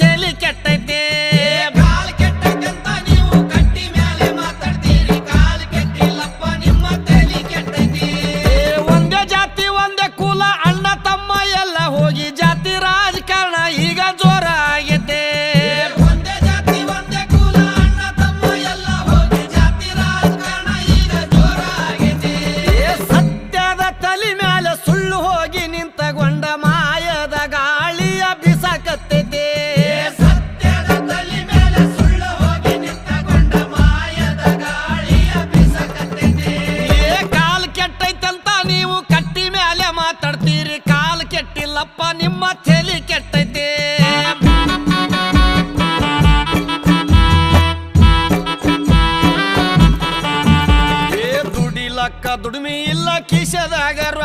தெலு கெட்ட ಅಕ್ಕ ದುಡಿಮೆ ಇಲ್ಲ ಕಿಶದಾಗ